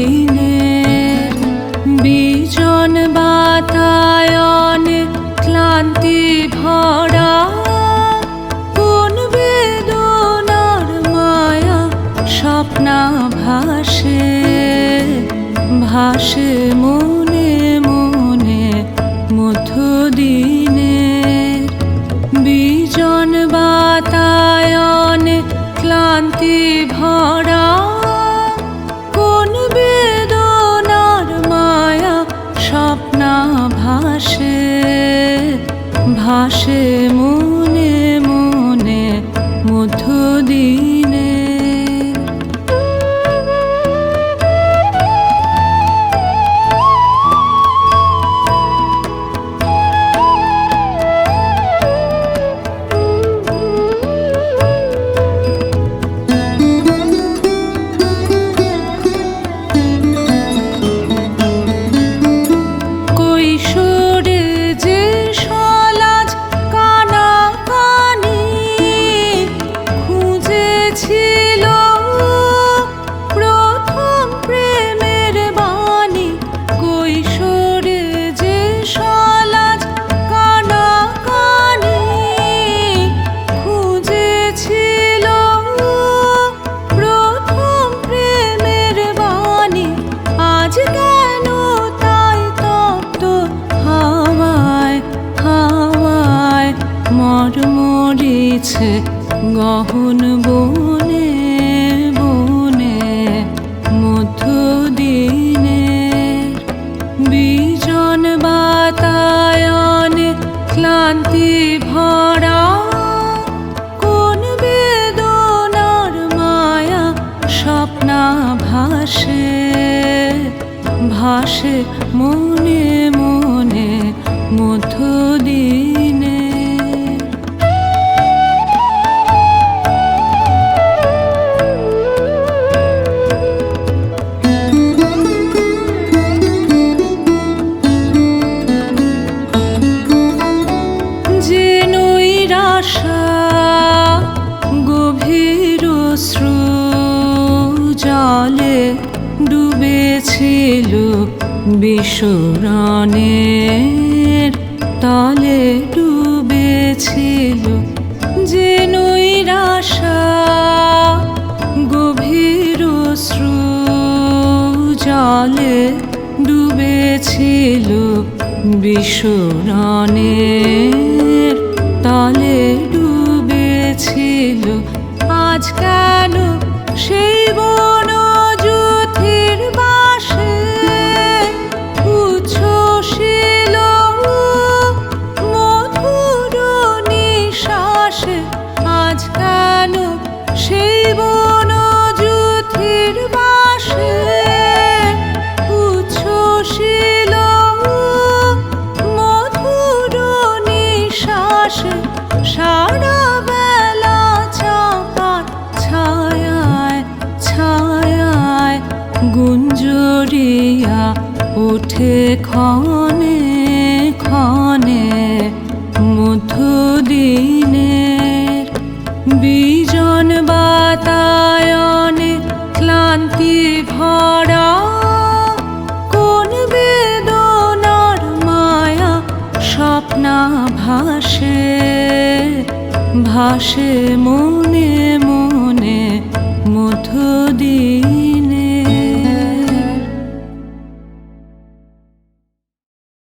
মধ্যদিনের বিজন বাতায়ন ক্লান্তি ভাসে মনে মনে মধুদিনে বিজন বাতায়নে ক্লান্তি ভরা মরমরিছে গহন বনে বনে মধ্যদিনের বিজন বাতায়নে ক্লান্তি ভরা কোন বেদনার মায়া স্বপ্না ভাসে ভাসে মনে মনে মধ্যদিনে ডুবেছিল বিশ্বরণের তলে ডুবেছিল যে নৈরাশা গভীর শ্রু জলে ডুবেছিল বিশ্বরণের গুঞ্জরিয়া উঠে ক্ষণে ক্ষণে মধ্যদিনের বিজন বাতায়নে ক্লান্তি ভরা কোন বেদনার মায়া স্বপ্না ভাসে ভাসে মনে